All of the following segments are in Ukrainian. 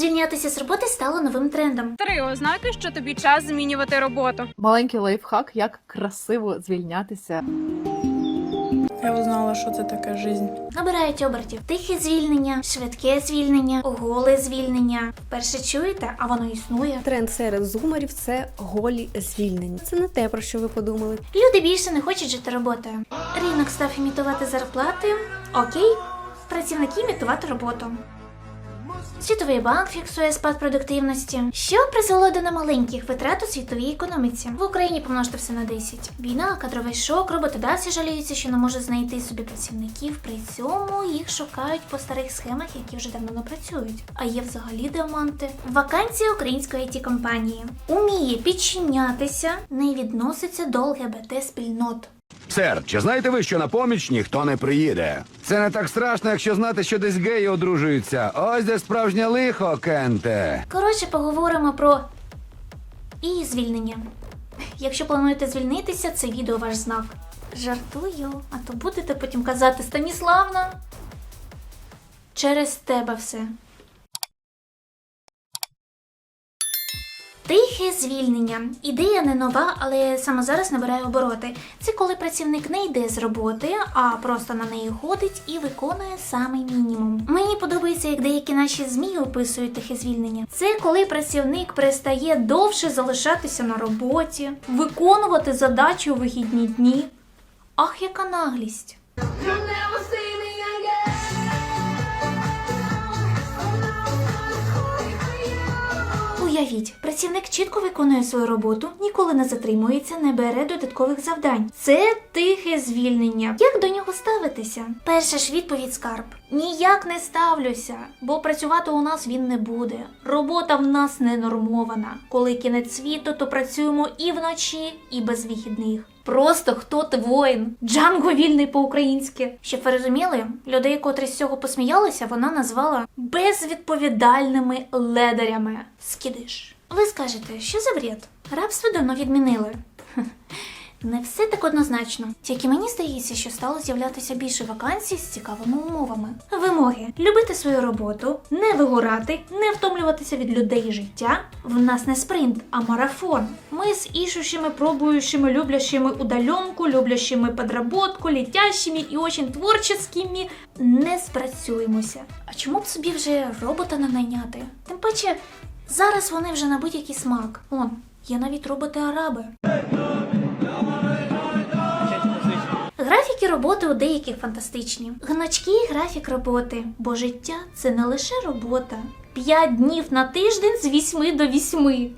Звільнятися з роботи стало новим трендом. Три ознаки, що тобі час змінювати роботу. Маленький лайфхак, як красиво звільнятися. Я узнала, що це таке жизнь. Набирають обертів тихе звільнення, швидке звільнення, голе звільнення. Вперше чуєте, а воно існує. Тренд серед зумерів це голі звільнення. Це не те, про що ви подумали. Люди більше не хочуть жити роботою. Ринок став імітувати зарплати. Окей, працівники імітувати роботу. Світовий банк фіксує спад продуктивності, що призвело до немаленьких витрат у світовій економіці. В Україні помножте все на 10. Війна, кадровий шок, роботодавці жаліються, що не можуть знайти собі працівників. При цьому їх шукають по старих схемах, які вже давно не працюють. А є взагалі діаманти. Вакансія української it компанії уміє підчинятися, не відноситься до ЛГБТ спільнот. Сер, чи знаєте ви, що на поміч ніхто не приїде? Це не так страшно, якщо знати, що десь геї одружуються. Ось де справжнє лихо, Кенте. Коротше, поговоримо про і звільнення. Якщо плануєте звільнитися, це відео ваш знак. Жартую, а то будете потім казати Станіславна. Через тебе все. Тихе звільнення. Ідея не нова, але саме зараз набирає обороти. Це коли працівник не йде з роботи, а просто на неї ходить і виконує самий мінімум. Мені подобається, як деякі наші змі описують тихе звільнення. Це коли працівник перестає довше залишатися на роботі, виконувати задачі у вихідні дні. Ах, яка наглість! Уявіть, працівник чітко виконує свою роботу, ніколи не затримується, не бере додаткових завдань. Це тихе звільнення. Як до нього ставитися? Перша ж відповідь скарб. Ніяк не ставлюся, бо працювати у нас він не буде. Робота в нас не нормована. Коли кінець світу, то працюємо і вночі, і без вихідних. Просто хто ти воїн? Джанго вільний по-українськи. Щоб ви розуміли, людей, котрі з цього посміялися, вона назвала безвідповідальними ледарями. Скидиш. Ви скажете, що за бред? Рабство давно відмінили. Не все так однозначно. Тільки мені здається, що стало з'являтися більше вакансій з цікавими умовами. Вимоги: любити свою роботу, не вигорати, не втомлюватися від людей і життя. В нас не спринт, а марафон. Ми з ішущими, пробуючими, люблящими удаленку, люблящими подработку, літящими і очень творческими не спрацюємося. А чому б собі вже робота не найняти? Тим паче, зараз вони вже на будь-який смак. Он, є навіть роботи-араби. Графіки роботи у деяких фантастичні. Гнучкий графік роботи, бо життя це не лише робота. П'ять днів на тиждень з вісьми до вісьми.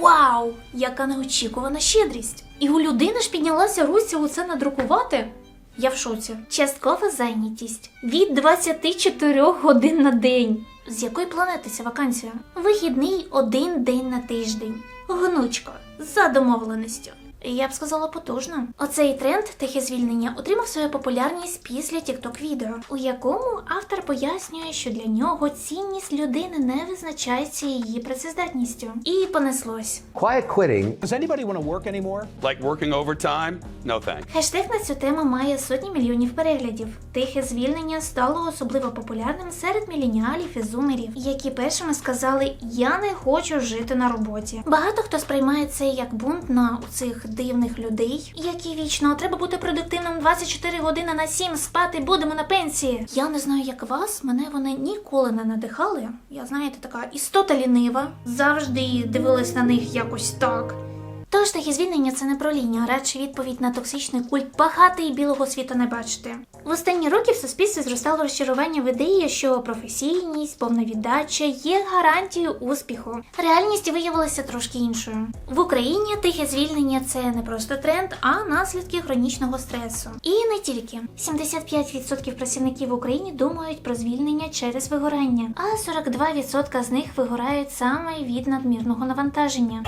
Вау! Яка неочікувана щедрість! І у людини ж піднялася руця усе надрукувати. Я в шоці. Часткова зайнятість від 24 годин на день. З якої планети ця вакансія? Вихідний один день на тиждень. Гнучко, за домовленістю. Я б сказала потужно. Оцей тренд тихе звільнення отримав свою популярність після TikTok відео, у якому автор пояснює, що для нього цінність людини не визначається її працездатністю. І понеслось. Quiet quitting Does anybody want to work anymore? Like working overtime? No thanks. Хештег на цю тему має сотні мільйонів переглядів. Тихе звільнення стало особливо популярним серед міленіалів і зумерів, які першими сказали: Я не хочу жити на роботі. Багато хто сприймає це як бунт на у цих дивних людей, які вічно треба бути продуктивним 24 години на 7, спати будемо на пенсії. Я не знаю, як вас, мене вони ніколи не надихали. Я знаєте, така істота лінива, завжди дивилась на них якось так. Тож таке звільнення це не про а радше відповідь на токсичний культ пахати і білого світу не бачити. В останні роки в суспільстві зростало розчарування в ідеї, що професійність, повна віддача є гарантією успіху. Реальність виявилася трошки іншою. В Україні тихе звільнення це не просто тренд, а наслідки хронічного стресу. І не тільки 75% працівників в Україні думають про звільнення через вигорання, а 42% з них вигорають саме від надмірного навантаження.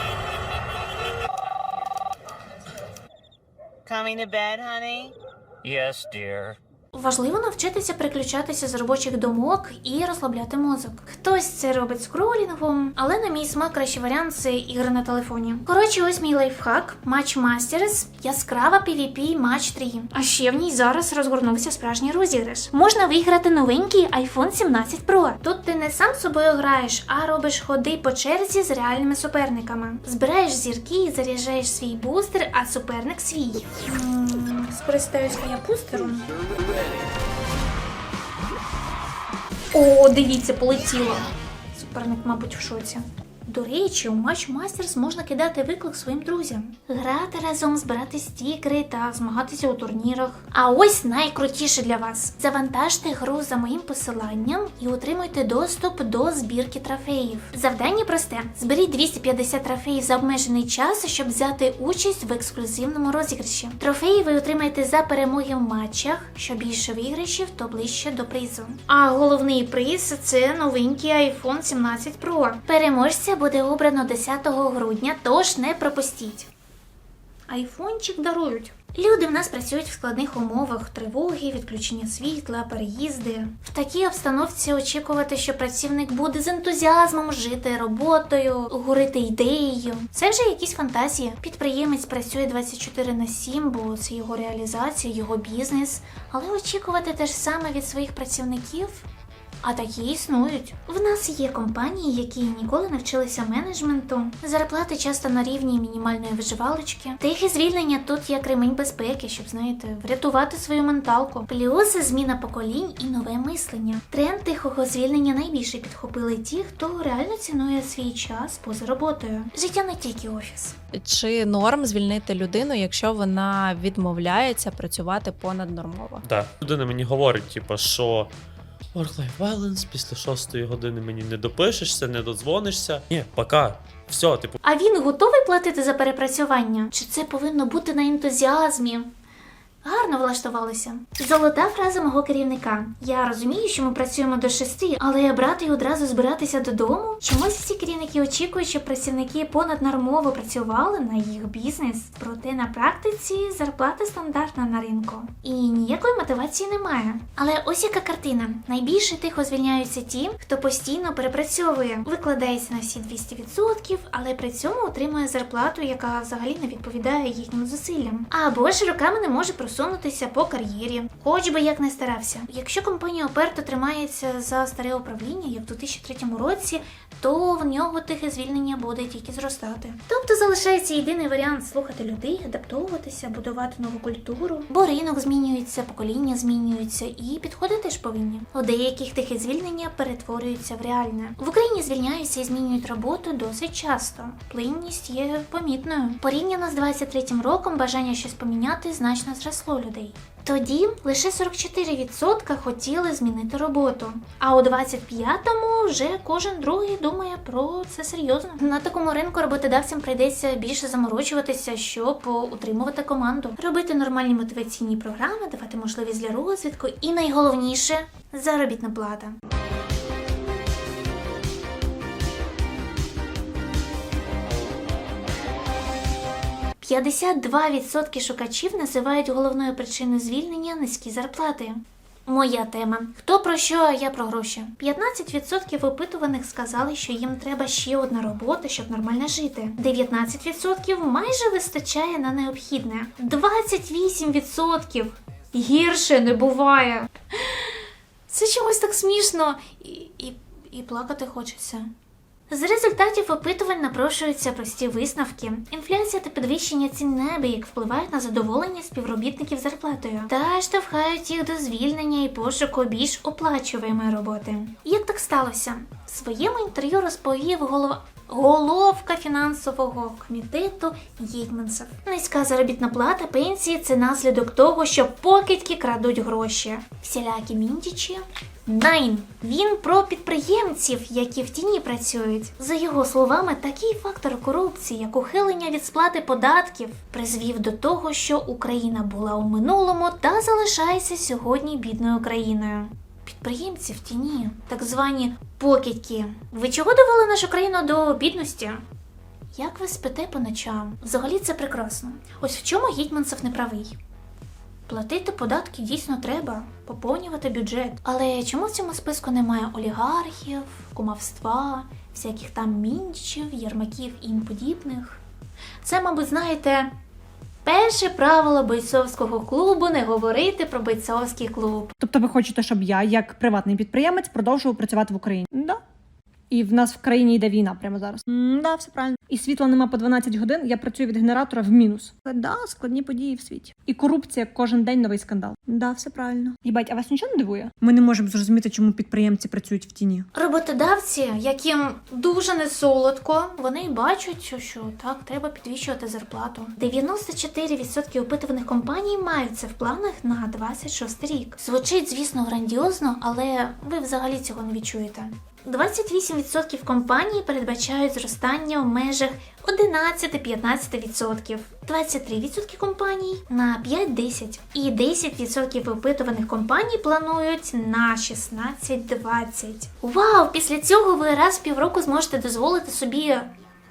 Coming to bed, honey? Yes, dear. Важливо навчитися переключатися з робочих думок і розслабляти мозок. Хтось це робить скролінгом, але на мій смак кращий варіант це ігри на телефоні. Коротше, ось мій лайфхак, матч Masters, яскрава PvP матч 3. А ще в ній зараз розгорнувся справжній розіграш. Можна виграти новенький iPhone 17 Pro. Тут ти не сам собою граєш, а робиш ходи по черзі з реальними суперниками. Збираєш зірки заряджаєш свій бустер, а суперник свій. Скористаюся я бустером. О, дивіться, полетіло. Суперник, мабуть, в шоці. До речі, у матч Мастерс можна кидати виклик своїм друзям, грати разом, збирати стікери та змагатися у турнірах. А ось найкрутіше для вас: завантажте гру за моїм посиланням і отримуйте доступ до збірки трофеїв. Завдання просте: зберіть 250 трофеїв за обмежений час, щоб взяти участь в ексклюзивному розіграші. Трофеї ви отримаєте за перемоги в матчах. Що більше виграшів, то ближче до призу. А головний приз це новенький iPhone 17 Pro. Переможця буде обрано 10 грудня, тож не пропустіть. Айфончик дарують. Люди в нас працюють в складних умовах: тривоги, відключення світла, переїзди. В такій обстановці очікувати, що працівник буде з ентузіазмом жити роботою, горити ідеєю. Це вже якісь фантазії. Підприємець працює 24 на 7, бо це його реалізація, його бізнес. Але очікувати те ж саме від своїх працівників а такі існують. В нас є компанії, які ніколи не вчилися менеджменту, зарплати часто на рівні мінімальної виживалочки. Тихе звільнення тут як ремень безпеки, щоб знаєте, врятувати свою менталку. Плюс зміна поколінь і нове мислення. Тренд тихого звільнення найбільше підхопили ті, хто реально цінує свій час поза роботою. Життя не тільки офіс. Чи норм звільнити людину, якщо вона відмовляється працювати понаднормово? Так. Людина мені говорить, типу, що work-life balance, після шостої години мені не допишешся, не додзвонишся. Ні, пока. Все, типу, А він готовий платити за перепрацювання? Чи це повинно бути на ентузіазмі? Гарно влаштувалися. Золота фраза мого керівника. Я розумію, що ми працюємо до шести, але брати і одразу збиратися додому. Чомусь всі керівники очікують, щоб працівники понаднормово працювали на їх бізнес. Проте на практиці зарплата стандартна на ринку. І ніякої мотивації немає. Але ось яка картина: найбільше тихо звільняються ті, хто постійно перепрацьовує, викладається на всі 200%, але при цьому отримує зарплату, яка взагалі не відповідає їхнім зусиллям. Або ж роками не може просунутися по кар'єрі, хоч би як не старався. Якщо компанія оперто тримається за старе управління, як в 2003 році, то в нього тихе звільнення буде тільки зростати. Тобто залишається єдиний варіант слухати людей, адаптовуватися, будувати нову культуру, бо ринок змінюється, покоління змінюються, і підходи теж повинні. У деяких тихе звільнення перетворюється в реальне. В Україні звільняються і змінюють роботу досить часто. Плинність є помітною. Порівняно з 23-м роком бажання щось поміняти значно зросло людей. Тоді лише 44% хотіли змінити роботу, а у 25-му вже кожен другий думає про це серйозно. На такому ринку роботодавцям прийдеться більше заморочуватися, щоб утримувати команду, робити нормальні мотиваційні програми, давати можливість для розвитку і найголовніше заробітна плата. – 52% шукачів називають головною причиною звільнення низькі зарплати. Моя тема. Хто про що, а я про гроші. 15% опитуваних сказали, що їм треба ще одна робота, щоб нормально жити. 19% майже вистачає на необхідне. 28% гірше не буває. Це чомусь так смішно і, і, і плакати хочеться. З результатів опитувань напрошуються прості висновки. Інфляція та підвищення цін неабияк впливають на задоволення співробітників зарплатою та штовхають їх до звільнення і пошуку більш оплачуваної роботи. Як так сталося? В своєму інтерв'ю розповів голова. Головка фінансового комітету Єйманцев. Низька заробітна плата пенсії це наслідок того, що покидьки крадуть гроші. Всілякі міндічі. Найн. Він про підприємців, які в тіні працюють. За його словами, такий фактор корупції, як ухилення від сплати податків, призвів до того, що Україна була у минулому та залишається сьогодні бідною країною. Підприємці в тіні, так звані покидьки. Ви чого довели нашу країну до бідності? Як ви спите по ночам? Взагалі це прекрасно. Ось в чому Гетьманцев не правий. Платити податки дійсно треба, поповнювати бюджет. Але чому в цьому списку немає олігархів, кумовства, всяких там мінчів, єрмаків і їм подібних? Це, мабуть, знаєте, перше правило бойцовського клубу не говорити про бойцовський клуб. Тобто ви хочете, щоб я, як приватний підприємець, продовжував працювати в Україні? Да. І в нас в країні йде війна прямо зараз. М, да, все правильно. І світла нема по 12 годин. Я працюю від генератора в мінус. Да, складні події в світі. І корупція кожен день новий скандал. Да, все правильно. Їбать, а вас нічого не дивує? Ми не можемо зрозуміти, чому підприємці працюють в тіні. Роботодавці, яким дуже не солодко, вони бачать, що так, треба підвищувати зарплату. 94% опитуваних компаній мають це в планах на 26 рік. Звучить, звісно, грандіозно, але ви взагалі цього не відчуєте. 28% компаній передбачають зростання в межах 11-15%, 23% компаній на 5-10% і 10% опитуваних компаній планують на 16-20%. Вау! Після цього ви раз в півроку зможете дозволити собі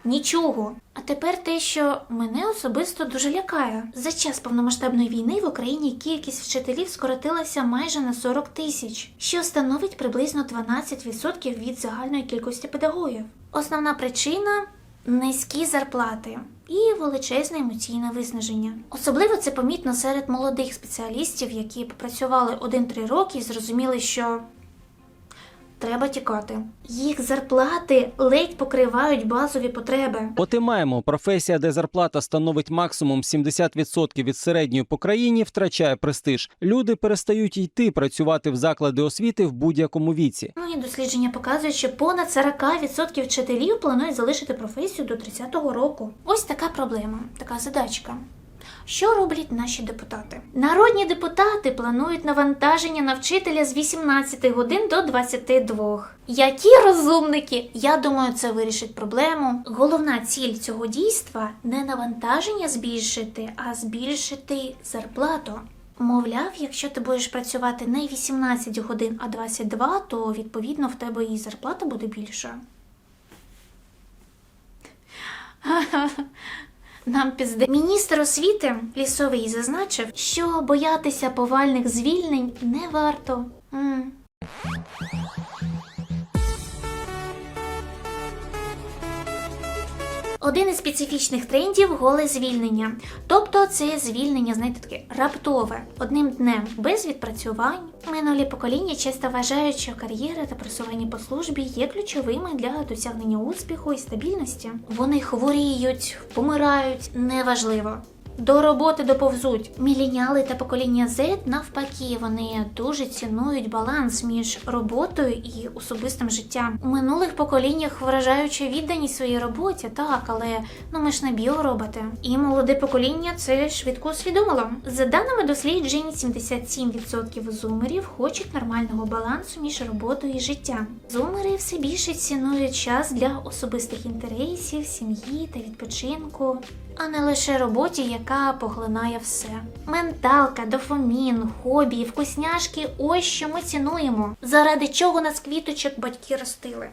нічого. А тепер те, що мене особисто дуже лякає. За час повномасштабної війни в Україні кількість вчителів скоротилася майже на 40 тисяч, що становить приблизно 12% від загальної кількості педагогів. Основна причина низькі зарплати і величезне емоційне виснаження. Особливо це помітно серед молодих спеціалістів, які попрацювали 1-3 роки і зрозуміли, що треба тікати. Їх зарплати ледь покривають базові потреби. От і маємо професія, де зарплата становить максимум 70% від середньої по країні, втрачає престиж. Люди перестають йти працювати в заклади освіти в будь-якому віці. Ну і дослідження показують, що понад 40% вчителів планують залишити професію до 30-го року. Ось така проблема, така задачка. Що роблять наші депутати? Народні депутати планують навантаження на вчителя з 18 годин до 22. Які розумники? Я думаю, це вирішить проблему. Головна ціль цього дійства не навантаження збільшити, а збільшити зарплату. Мовляв, якщо ти будеш працювати не 18 годин, а 22, то відповідно в тебе і зарплата буде більша. Нам пізде. Міністр освіти лісовий зазначив, що боятися повальних звільнень не варто. М. Один із специфічних трендів голе звільнення. Тобто це звільнення, знаєте, таке раптове, одним днем, без відпрацювань. Минулі покоління часто вважають, що кар'єра та просування по службі є ключовими для досягнення успіху і стабільності. Вони хворіють, помирають, неважливо. До роботи доповзуть. Міленіали та покоління Z навпаки, вони дуже цінують баланс між роботою і особистим життям. У минулих поколіннях вражаючи відданість своїй роботі, так, але ну ми ж не біороботи. І молоде покоління це швидко усвідомило. За даними досліджень, 77% зумерів хочуть нормального балансу між роботою і життям. Зумери все більше цінують час для особистих інтересів, сім'ї та відпочинку а не лише роботі, яка поглинає все. Менталка, дофамін, хобі, вкусняшки ось що ми цінуємо. Заради чого нас квіточок батьки ростили.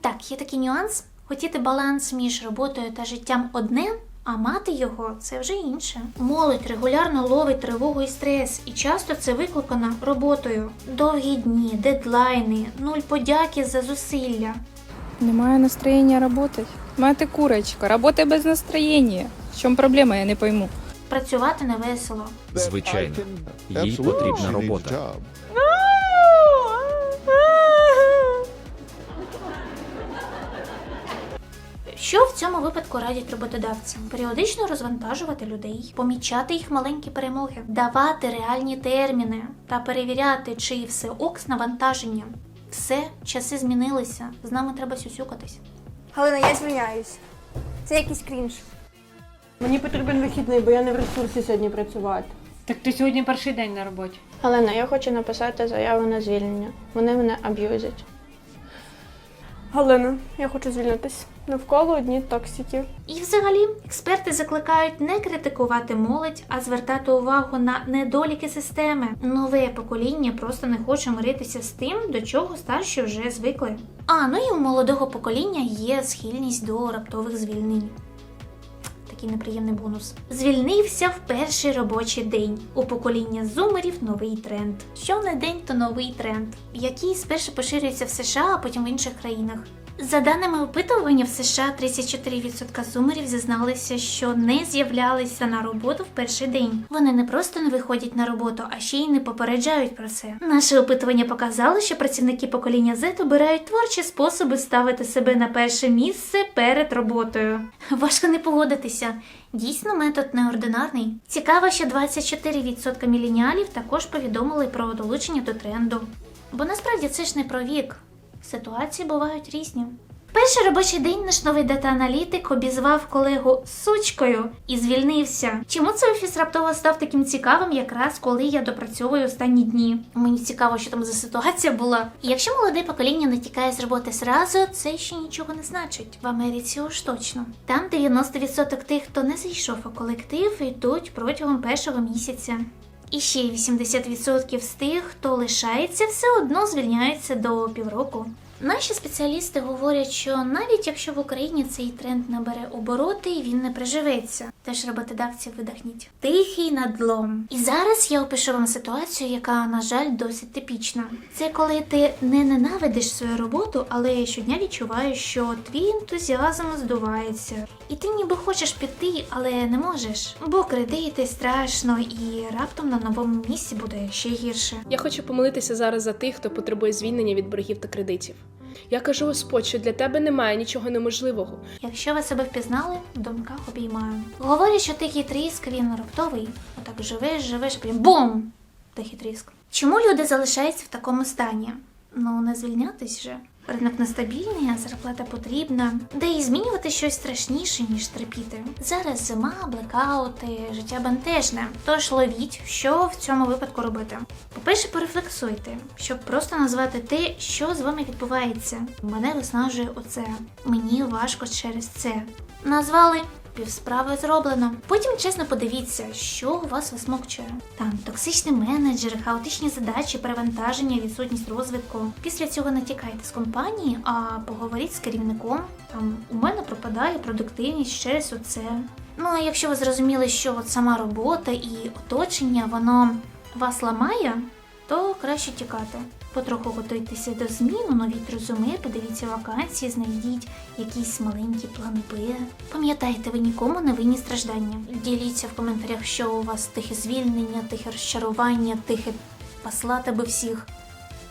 Так, є такий нюанс. Хотіти баланс між роботою та життям одне, а мати його це вже інше. Молодь регулярно ловить тривогу і стрес, і часто це викликано роботою. Довгі дні, дедлайни, нуль подяки за зусилля. Немає настроєння працювати. Мати курочка, роботи без настроєння. В чому проблема, я не пойму. Працювати не весело. Звичайно, їй потрібна робота. Що в цьому випадку радять роботодавцям? Періодично розвантажувати людей, помічати їх маленькі перемоги, давати реальні терміни та перевіряти, чи все ок з навантаженням. Все, часи змінилися. З нами треба сюсюкатись. Галина, я звільняюсь. Це якийсь крінж. Мені потрібен вихідний, бо я не в ресурсі сьогодні працювати. Так ти сьогодні перший день на роботі. Галина, я хочу написати заяву на звільнення. Вони мене аб'юзять. Галина, я хочу звільнитись. Навколо одні токсики. І взагалі, експерти закликають не критикувати молодь, а звертати увагу на недоліки системи. Нове покоління просто не хоче миритися з тим, до чого старші вже звикли. А ну і у молодого покоління є схильність до раптових звільнень. Такий неприємний бонус. Звільнився в перший робочий день. У покоління зумерів новий тренд. Що не день, то новий тренд, який спершу поширюється в США, а потім в інших країнах. За даними опитування, в США 34% зумерів зізналися, що не з'являлися на роботу в перший день. Вони не просто не виходять на роботу, а ще й не попереджають про це. Наше опитування показало, що працівники покоління Z обирають творчі способи ставити себе на перше місце перед роботою. Важко не погодитися. Дійсно, метод неординарний. Цікаво, що 24% міленіалів також повідомили про долучення до тренду. Бо насправді це ж не про вік. Ситуації бувають різні. Перший робочий день наш новий дата-аналітик обізвав колегу сучкою і звільнився. Чому цей офіс раптово став таким цікавим, якраз коли я допрацьовую останні дні? Мені цікаво, що там за ситуація була. І якщо молоде покоління не тікає з роботи зразу, це ще нічого не значить. В Америці уж точно. Там 90% тих, хто не зайшов у колектив, йдуть протягом першого місяця. І ще 80% з тих, хто лишається, все одно звільняються до півроку. Наші спеціалісти говорять, що навіть якщо в Україні цей тренд набере обороти, він не приживеться. Теж роботодавці видихніть. Тихий надлом. І зараз я опишу вам ситуацію, яка, на жаль, досить типічна. Це коли ти не ненавидиш свою роботу, але щодня відчуваєш, що твій ентузіазм здувається. І ти ніби хочеш піти, але не можеш. Бо кредити страшно, і раптом на новому місці буде ще гірше. Я хочу помолитися зараз за тих, хто потребує звільнення від боргів та кредитів. Я кажу Господь, що для тебе немає нічого неможливого. Якщо ви себе впізнали, в думках обіймаю. Говорять, що тихий тріск він раптовий. Отак живеш, живеш, прям бум! Тихий тріск. Чому люди залишаються в такому стані? Ну, не звільнятись же. Ринок нестабільний, а зарплата потрібна. Де і змінювати щось страшніше, ніж терпіти. Зараз зима, блекаути, життя бентежне. Тож ловіть, що в цьому випадку робити. По-перше, порефлексуйте, щоб просто назвати те, що з вами відбувається. Мене виснажує оце. Мені важко через це. Назвали. Півсправи зроблено. Потім чесно подивіться, що у вас висмокчує. Там токсичний менеджер, хаотичні задачі, перевантаження, відсутність розвитку. Після цього не тікайте з компанії, а поговоріть з керівником. Там у мене пропадає продуктивність через оце. Ну а якщо ви зрозуміли, що от сама робота і оточення воно вас ламає, то краще тікати. Потроху готуйтеся до змін, оновіть розуми, подивіться вакансії, знайдіть якісь маленькі плани Б. Пам'ятайте, ви нікому не винні страждання. Діліться в коментарях, що у вас тихе звільнення, тихе розчарування, тихе послати би всіх.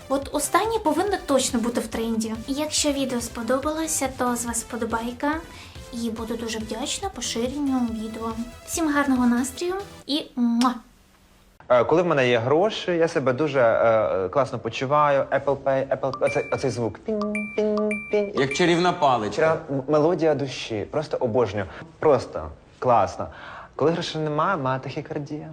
От останнє повинно точно бути в тренді. Якщо відео сподобалося, то з вас вподобайка. І буду дуже вдячна поширенню відео. Всім гарного настрою і муа! Е, Коли в мене є гроші, я себе дуже е, класно почуваю. Apple Pay, Apple Pay, оцей, оцей звук. Пінь, пінь, пінь. Як чарівна паличка. Чара- мелодія душі. Просто обожнюю. Просто класно. Коли грошей немає, має тахікардія.